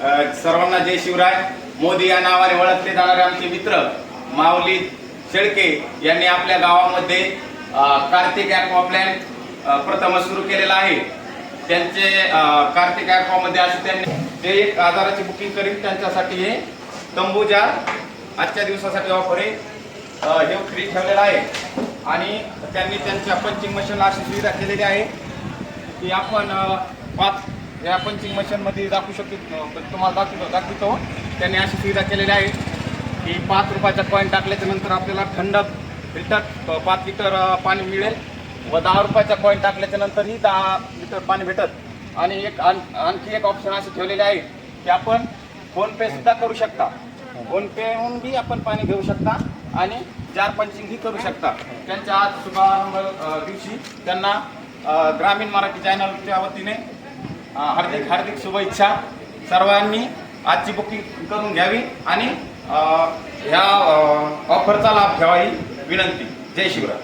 सर्वांना जय शिवराय. मोदी या नावाने ओळखले जाणारे आमचे मित्र माऊली शेळके यांनी आपल्या गावामध्ये कार्तिक ॲक्वा प्लॅन प्रथमच सुरू केलेला आहे. त्यांचे कार्तिक ॲक्वामध्ये असे त्यांनी जे एक आजाराची बुकिंग करीन त्यांच्यासाठी हे तंबूजा आजच्या दिवसासाठी ऑफर आहे. हे फ्री ठेवलेला आहे. आणि त्यांनी त्यांच्या पंचिंग मशीनला अशी सुविधा केलेली आहे की आपण पाच या पंचिंग मशीनमध्ये दाखवू शकतो तुम्हाला दाखवतो दाखवतो. त्यांनी अशी सुविधा केलेली आहे की पाच रुपयाचा कॉईन टाकल्याच्या नंतर आपल्याला थंड फिल्टर पाच लिटर पाणी मिळेल व दहा रुपयाचा कॉईन टाकल्याच्या नंतरही दहा लिटर पाणी भेटत आणि एक आण- आणखी एक ऑप्शन असे ठेवलेले आहे की आपण फोनपे सुद्धा करू शकता. फोनपेहून बी आपण पाणी घेऊ शकता आणि जार पंचिंगही करू शकता. त्यांच्या आज शुभारंभ दिवशी त्यांना ग्रामीण मराठी चॅनलच्या वतीने हार्दिक हार्दिक शुभेच्छा सर्वांनी. आजची बुकिंग करून घ्यावी आणि ह्या ऑफरचा लाभ घ्यावा ही विनंती. जय शिवराय.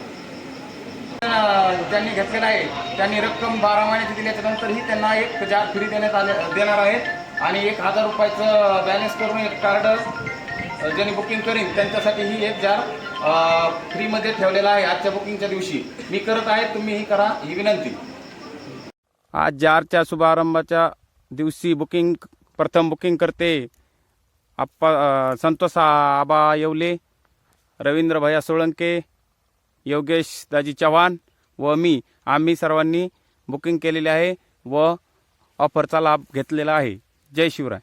ज्यांनी घेतलेला आहे. त्यांनी रक्कम बारा महिन्याची दिल्याच्या नंतरही त्यांना एक जार फ्री देण्यात आले देणार आहेत. आणि एक हजार रुपयाचं बॅलन्स करून एक कार्ड ज्यांनी बुकिंग करीन त्यांच्यासाठी ही एक जार फ्रीमध्ये ठेवलेला आहे आजच्या बुकिंगच्या दिवशी. मी करत आहे तुम्ही ही करा ही विनंती. आज जारच्या शुभारंभाच्या दिवशी बुकिंग प्रथम बुकिंग करते आप्पा संतोष आबा येवले रवींद्र भैया सोळंके योगेश दाजी चव्हाण व मी आम्ही सर्वांनी बुकिंग केलेले आहे व ऑफरचा लाभ घेतलेला आहे. जय शिवराय.